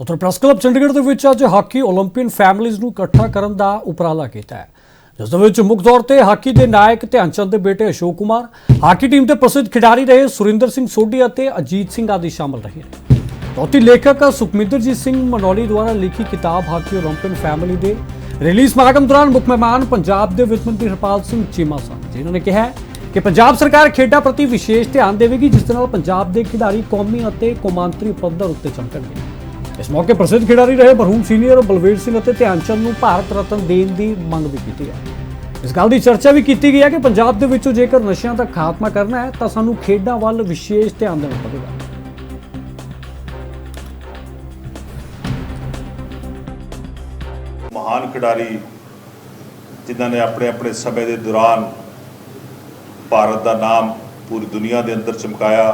ਉੱਧਰ press club Chandigarh ਦੇ ਵਿੱਚ ਅੱਜ ਹਾਕੀ 올림픽 ਫੈਮਿਲੀਜ਼ ਨੂੰ ਇਕੱਠਾ ਕਰਨ ਦਾ ਉਪਰਾਲਾ ਕੀਤਾ ਹੈ ਜਿਸ ਦੇ ਵਿੱਚ ਮੁੱਖ ਤੌਰ ਤੇ ਹਾਕੀ ਦੇ ਨਾਇਕ ਧਿਆਨ ਚੰਦ ਦੇ ਬੇਟੇ ਅਸ਼ੋਕ ਕੁਮਾਰ ਹਾਕੀ ਟੀਮ ਦੇ ਪ੍ਰਸਿੱਧ ਖਿਡਾਰੀ ਰਹੇ ਸੁਰਿੰਦਰ ਸਿੰਘ ਸੋਢੀ ਅਤੇ ਅਜੀਤ ਸਿੰਘ ਆਦਿ ਸ਼ਾਮਲ ਰਹੇ ਨੇ ਚੌਥੀ ਲੇਖਕ ਸੁਖਮਿੰਦਰਜੀਤ ਸਿੰਘ ਮਨੌਲੀ ਦੁਆਰਾ ਲਿਖੀ ਕਿਤਾਬ ਹਾਕੀ 올림픽 ਫੈਮਿਲੀ ਦੇ ਰਿਲੀਜ਼ ਸਮਾਗਮ ਦੌਰਾਨ ਮੁੱਖ ਮਹਿਮਾਨ ਪੰਜਾਬ ਦੇ ਵਿੱਤ ਮੰਤਰੀ ਹਰਪਾਲ ਸਿੰਘ ਚੀਮਾ ਸਨ ਜਿਨ੍ਹਾਂ ਨੇ ਕਿਹਾ ਹੈ ਕਿ ਪੰਜਾਬ ਸਰਕਾਰ ਖੇਡਾਂ ਪ੍ਰਤੀ ਵਿਸ਼ੇਸ਼ ਧਿਆਨ ਦੇਵੇਗੀ ਜਿਸ ਦੇ ਨਾਲ ਪੰਜਾਬ ਦੇ ਖਿਡਾਰੀ ਕੌਮੀ ਅਤੇ ਕੌਮਾਂਤਰੀ ਪੱਧਰ ਉੱਤੇ ਚਮਕਣਗੇ ਇਸ ਮੌਕੇ ਪ੍ਰਸਿੱਧ ਖਿਡਾਰੀ ਰਹੇ ਮਰਹੂਮ ਸੀਨੀਅਰ ਬਲਵੀਰ ਸਿੰਘ ਅਤੇ ਧਿਆਨ ਚੰਦ ਨੂੰ ਭਾਰਤ ਰਤਨ ਦੇਣ ਦੀ ਮੰਗ ਵੀ ਕੀਤੀ ਹੈ। ਇਸ ਗੱਲ ਦੀ ਚਰਚਾ ਵੀ ਕੀਤੀ ਗਈ ਹੈ ਕਿ ਪੰਜਾਬ ਦੇ ਵਿੱਚੋਂ ਜੇਕਰ ਨਸ਼ਿਆਂ ਦਾ ਖਾਤਮਾ ਕਰਨਾ ਹੈ, ਤਾਂ ਸਾਨੂੰ ਖੇਡਾਂ ਵੱਲ ਵਿਸ਼ੇਸ਼ ਧਿਆਨ ਦੇਣਾ ਪਵੇਗਾ। ਮਹਾਨ ਖਿਡਾਰੀ ਜਿਨ੍ਹਾਂ ਨੇ ਆਪਣੇ ਆਪਣੇ ਸਮੇਂ ਦੇ ਦੌਰਾਨ ਭਾਰਤ ਦਾ ਨਾਮ ਪੂਰੀ ਦੁਨੀਆ ਦੇ ਅੰਦਰ ਚਮਕਾਇਆ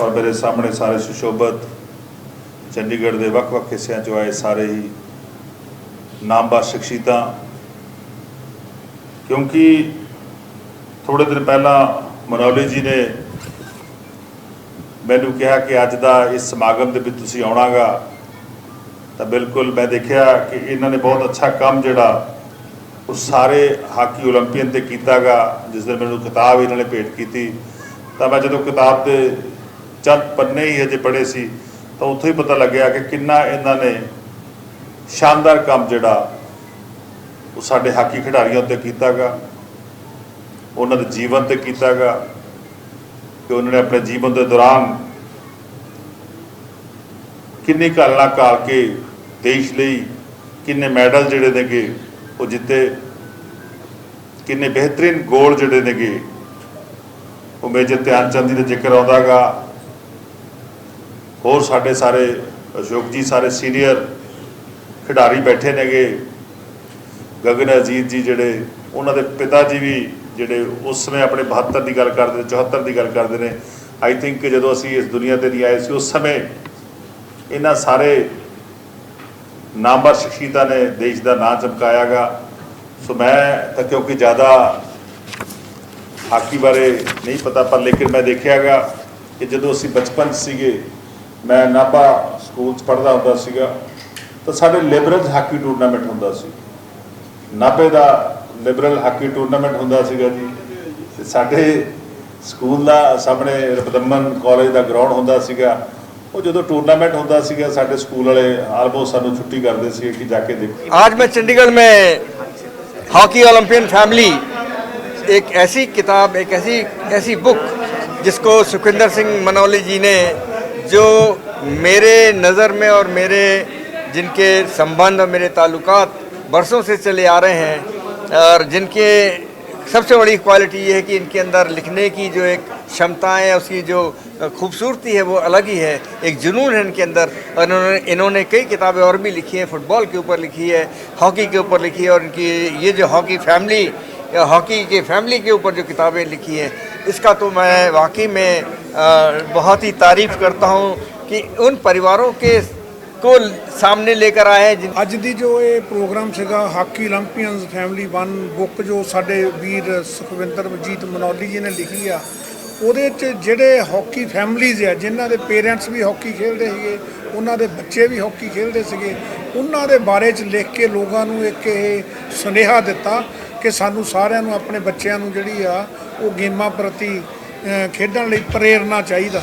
ਔਰ ਮੇਰੇ ਸਾਹਮਣੇ ਸਾਰੇ ਸੁਸ਼ੋਭਤ ਚੰਡੀਗੜ੍ਹ ਦੇ ਵੱਖ-ਵੱਖ ਹਿੱਸਿਆਂ 'ਚੋਂ ਆਏ ਸਾਰੇ ਹੀ ਨਾਮਵਰ ਸ਼ਖਸੀਅਤਾਂ। ਕਿਉਂਕਿ ਥੋੜੇ ਦਿਨ ਪਹਿਲਾਂ ਮਨੌਲੀ ਜੀ ਨੇ ਮੈਨੂੰ ਕਿਹਾ ਕਿ ਅੱਜ ਦਾ ਇਸ ਸਮਾਗਮ ਦੇ ਵਿੱਚ ਤੁਸੀਂ ਆਉਣਾਗਾ। ਤਾਂ ਬਿਲਕੁਲ ਮੈਂ ਦੇਖਿਆ ਕਿ ਇਹਨਾਂ ਨੇ ਬਹੁਤ ਅੱਛਾ ਕੰਮ ਜਿਹੜਾ ਉਹ ਸਾਰੇ ਹਾਕੀ 올림픽ਨ ਤੇ ਕੀਤਾਗਾ, ਜਿਸ ਦਿਨ ਮੈਨੂੰ ਕਿਤਾਬ ਇਹਨਾਂ ਨੇ ਭੇਟ ਕੀਤੀ। ਤਾਂ ਮੈਂ ਜਦੋਂ ਕਿਤਾਬ ਦੇ ਚੰਦ ਪੰਨੇ ਹੀ ਅਜੇ ਪੜੇ ਸੀ ਤਾਂ ਉੱਥੋਂ ਹੀ ਪਤਾ ਲੱਗਿਆ ਕਿ ਕਿੰਨਾ ਇਹਨਾਂ ਨੇ ਸ਼ਾਨਦਾਰ ਕੰਮ ਜਿਹੜਾ ਉਹ ਸਾਡੇ ਹਾਕੀ ਖਿਡਾਰੀਆਂ ਉੱਤੇ ਕੀਤਾਗਾ, ਉਹਨਾਂ ਦੇ ਜੀਵਨ ਤੇ ਕੀਤਾਗਾ ਕਿ ਉਹਨਾਂ ਨੇ ਆਪਣੇ ਜੀਵਨ ਦੇ ਦੌਰਾਨ ਕਿੰਨੀ ਘਾਲਣਾ ਕਾਲ ਕੇ ਦੇਸ਼ ਲਈ ਕਿੰਨੇ ਮੈਡਲ ਜਿਹੜੇ ਨੇਗੇ ਉਹ ਜਿੱਤੇ, ਕਿੰਨੇ ਬਿਹਤਰੀਨ ਗੋਲ ਜਿਹੜੇ ਨੇਗੇ ਉਹ ਮੇਜਰ ਧਿਆਨ ਚੰਦ ਜੀ ਦਾ ਜ਼ਿਕਰ ਆਉਂਦਾਗਾ। ਹੋਰ ਸਾਡੇ ਸਾਰੇ ਅਸ਼ੋਕ ਜੀ, ਸਾਰੇ ਸੀਨੀਅਰ ਖਿਡਾਰੀ ਬੈਠੇ ਨੇਗੇ। ਗਗਨ ਅਜੀਤ ਜੀ ਜਿਹੜੇ, ਉਹਨਾਂ ਦੇ ਪਿਤਾ ਜੀ ਵੀ ਜਿਹੜੇ ਉਸ ਸਮੇਂ ਆਪਣੇ 72 ਦੀ ਗੱਲ ਕਰਦੇ ਨੇ 74 ਦੀ ਗੱਲ ਕਰਦੇ ਨੇ। ਆਈ ਥਿੰਕ ਜਦੋਂ ਅਸੀਂ ਇਸ ਦੁਨੀਆ ਤੇ ਨਹੀਂ ਆਏ ਸੀ, ਉਸ ਸਮੇਂ ਇਹਨਾਂ ਸਾਰੇ ਨਾਮਵਰ ਸ਼ਖਸੀਅਤਾਂ ਨੇ ਦੇਸ਼ ਦਾ ਨਾਂ ਚਮਕਾਇਆਗਾ। ਸੋ ਮੈਂ ਤਾਂ ਕਿਉਂਕਿ ਜ਼ਿਆਦਾ ਹਾਕੀ ਬਾਰੇ ਨਹੀਂ ਪਤਾ, ਪਰ ਲੇਕਿਨ ਮੈਂ ਦੇਖਿਆਗਾ ਕਿ ਜਦੋਂ ਅਸੀਂ ਬਚਪਨ 'ਚ ਸੀਗੇ ਮੈਂ ਨਾਭਾ ਸਕੂਲ 'ਚ ਪੜ੍ਹਦਾ ਹੁੰਦਾ ਸੀਗਾ ਤਾਂ ਸਾਡੇ ਲਿਬਰਲ ਹਾਕੀ ਟੂਰਨਾਮੈਂਟ ਹੁੰਦਾ ਸੀ ਨਾਭੇ ਦਾ ਲਿਬਰਲ ਹਾਕੀ ਟੂਰਨਾਮੈਂਟ ਹੁੰਦਾ ਸੀਗਾ ਜੀ ਤੇ ਸਾਡੇ ਸਕੂਲ ਦਾ ਸਾਹਮਣੇ ਰਬਦਮਨ ਕਾਲਜ ਦਾ ਗਰਾਊਂਡ ਹੁੰਦਾ ਸੀਗਾ ਉਹ ਜਦੋਂ ਟੂਰਨਾਮੈਂਟ ਹੁੰਦਾ ਸੀਗਾ ਸਾਡੇ ਸਕੂਲ ਵਾਲੇ ਆਲਮੋਸਟ ਸਾਨੂੰ ਛੁੱਟੀ ਕਰਦੇ ਸੀ ਕਿ ਜਾ ਕੇ ਦੇਖੋ आज मैं चंडीगढ़ में हॉकी ओलंपियन फैमिली एक ऐसी किताब एक ऐसी ऐसी बुक जिसको सुखविंदर सिंह मनौली जी ने जो मेरे नज़र में और मेरे जिनके संबंध और मेरे ताल्लुकात बरसों से चले आ रहे हैं, और जिनके सबसे बड़ी क्वालिटी ये है कि इनके अंदर लिखने की जो एक क्षमताएँ उसकी जो खूबसूरती है वो अलग ही है। एक जुनून है इनके अंदर, और इन्होंने इन्होंने कई किताबें और भी लिखी हैं फुटबॉल के ऊपर लिखी है हॉकी के ऊपर लिखी है, और इनकी ये जो हॉकी फैमिली हॉकी के फैमिली के ऊपर जो किताबें लिखी हैं, इसका तो मैं वाकई में बहुत ही तारीफ करता हूँ कि उन परिवारों के को ਸਾਹਮਣੇ ਲੈ ਕੇ ਆਏ ਜਿ ਅੱਜ ਦੀ ਜੋ ਇਹ ਪ੍ਰੋਗਰਾਮ ਸੀਗਾ, ਹਾਕੀ 올림픽ਸ ਫੈਮਿਲੀ 1 ਬੁੱਕ ਜੋ ਸਾਡੇ ਵੀਰ ਸੁਖਵਿੰਦਰ ਮਜੀਤ ਮਨੌਲੀ ਜੀ ਨੇ ਲਿਖੀ ਆ, ਉਹਦੇ ਚ ਜਿਹੜੇ ਹਾਕੀ ਫੈਮਿਲੀਜ਼ ਆ, ਜਿਨ੍ਹਾਂ ਦੇ ਪੇਰੈਂਟਸ ਵੀ ਹਾਕੀ ਖੇਡਦੇ ਸੀਗੇ, ਉਹਨਾਂ ਦੇ ਬੱਚੇ ਵੀ ਹਾਕੀ ਖੇਡਦੇ ਸੀਗੇ, ਉਹਨਾਂ ਦੇ ਬਾਰੇ ਚ ਲਿਖ ਕੇ ਲੋਕਾਂ ਨੂੰ ਇੱਕ ਇਹ ਸੁਨੇਹਾ ਦਿੱਤਾ ਕਿ ਸਾਨੂੰ ਸਾਰਿਆਂ ਨੂੰ, ਆਪਣੇ ਬੱਚਿਆਂ ਨੂੰ ਜਿਹੜੀ ਆ, ਉਹ ਗੇਮਾਂ ਪ੍ਰਤੀ ਖੇਡਣ ਲਈ ਪ੍ਰੇਰਨਾ ਚਾਹੀਦਾ।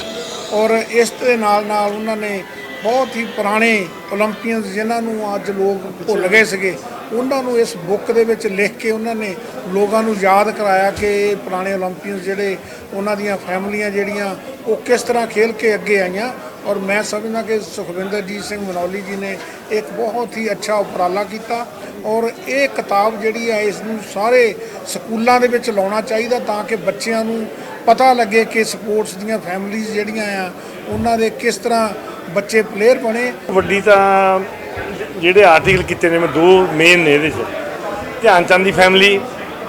ਔਰ ਇਸ ਦੇ ਨਾਲ ਨਾਲ ਉਹਨਾਂ ਨੇ ਬਹੁਤ ਹੀ ਪੁਰਾਣੇ 올림픽ਸ ਜਿਨ੍ਹਾਂ ਨੂੰ ਅੱਜ ਲੋਕ ਭੁੱਲ ਗਏ ਸੀਗੇ, ਉਹਨਾਂ ਨੂੰ ਇਸ ਬੁੱਕ ਦੇ ਵਿੱਚ ਲਿਖ ਕੇ ਉਹਨਾਂ ਨੇ ਲੋਕਾਂ ਨੂੰ ਯਾਦ ਕਰਾਇਆ ਕਿ ਪੁਰਾਣੇ 올림픽ਸ ਜਿਹੜੇ ਉਹਨਾਂ ਦੀਆਂ ਫੈਮਲੀਆਂ ਜਿਹੜੀਆਂ, ਉਹ ਕਿਸ ਤਰ੍ਹਾਂ ਖੇਲ ਕੇ ਅੱਗੇ ਆਈਆਂ। ਔਰ ਮੈਂ ਸਮਝਦਾ ਕਿ ਸੁਖਵਿੰਦਰਜੀਤ ਸਿੰਘ ਮਨੌਲੀ ਜੀ ਨੇ ਇੱਕ ਬਹੁਤ ਹੀ ਅੱਛਾ ਉਪਰਾਲਾ ਕੀਤਾ। ਔਰ ਇਹ ਕਿਤਾਬ ਜਿਹੜੀ ਹੈ, ਇਸ ਨੂੰ ਸਾਰੇ ਸਕੂਲਾਂ ਦੇ ਵਿੱਚ ਲਾਉਣਾ ਚਾਹੀਦਾ ਤਾਂ ਕਿ ਬੱਚਿਆਂ ਨੂੰ ਪਤਾ ਲੱਗੇ ਕਿ ਸਪੋਰਟਸ ਦੀਆਂ ਫੈਮਲੀਜ਼ ਜਿਹੜੀਆਂ ਆ, ਉਹਨਾਂ ਦੇ ਕਿਸ ਤਰ੍ਹਾਂ ਬੱਚੇ ਪਲੇਅਰ ਬਣੇ। ਵੱਡੀ ਤਾਂ ਜਿਹੜੇ ਆਰਟੀਕਲ ਕੀਤੇ ਨੇ, ਮੈਂ ਦੋ ਮੇਨ ਨੇ ਇਹਦੇ 'ਚ। ਧਿਆਨ ਚੰਦ ਦੀ ਫੈਮਿਲੀ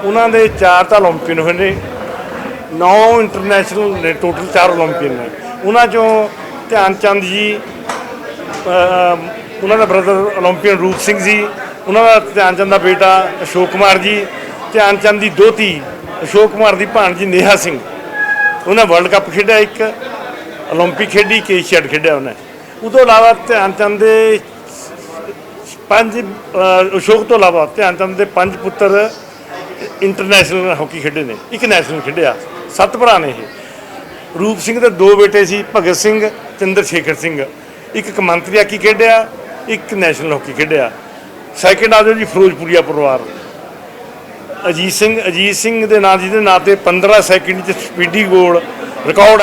ਉਹਨਾਂ ਦੇ ਚਾਰ ਤਾਂ 올림픽ਨ ਹੋਏ ਨੇ। ਨੌ ਇੰਟਰਨੈਸ਼ਨਲ ਨੇ ਟੋਟਲ ਚਾਰ 올림픽ਨ। ਨੇ ਉਹਨਾਂ 'ਚੋਂ ਧਿਆਨ ਚੰਦ ਜੀ ਉਹਨਾਂ ਦਾ ਬ੍ਰਦਰ 올림픽ਨ ਰੂਪ ਸਿੰਘ ਜੀ, ਉਹਨਾਂ ਦਾ ਧਿਆਨ ਚੰਦ ਦਾ ਬੇਟਾ ਅਸ਼ੋਕ ਕੁਮਾਰ ਜੀ ਧਿਆਨ ਚੰਦ ਦੀ ਦੋਤੀ ਅਸ਼ੋਕ ਕੁਮਾਰ ਦੀ ਭਾਣਜੀ ਨੇਹਾ ਸਿੰਘ। ਉਹਨਾਂ ਵਰਲਡ ਕੱਪ ਖੇਡਿਆ ਇੱਕ 올림픽 ਖੇਡੀ ਕਿ ਏਸ਼ੀਆਡ ਖੇਡਿਆ ਉਹਨੇ ਉਦੋਂ ਇਲਾਵਾ ਧਿਆਨ ਚੰਦ ਦੇ ਪੰਜ ਅਹ, ਅਸ਼ੋਕ ਤੋਂ ਇਲਾਵਾ ਧਿਆਨ ਚੰਦ ਦੇ ਪੰਜ ਪੁੱਤਰ ਇੰਟਰਨੈਸ਼ਨਲ ਹਾਕੀ ਖੇਡੇ ਨੇ ਇੱਕ ਨੈਸ਼ਨਲ ਖੇਡਿਆ ਸੱਤ ਭਰਾ ਨੇ ਇਹ ਰੂਪ ਸਿੰਘ ਦੇ ਦੋ ਬੇਟੇ ਸੀ ਭਗਤ ਸਿੰਘ ਚੰਦਰ ਸ਼ੇਖਰ ਸਿੰਘ ਇੱਕ ਕਮੰਤਰੀ ਹਾਕੀ ਖੇਡਿਆ ਇੱਕ ਨੈਸ਼ਨਲ ਹਾਕੀ ਖੇਡਿਆ ਸੈਕਿੰਡ ਆ ਜਾਓ ਜੀ ਫਿਰੋਜ਼ਪੁਰੀਆ ਪਰਿਵਾਰ ਅਜੀਤ ਸਿੰਘ ਅਜੀਤ ਸਿੰਘ ਦੇ ਨਾਂ ਜਿਹਦੇ ਨਾਂ ਤੇ 15 ਸੈਕਿੰਡ ਚ ਸਪੀਡੀ ਗੋਲ ਰਿਕਾਰਡ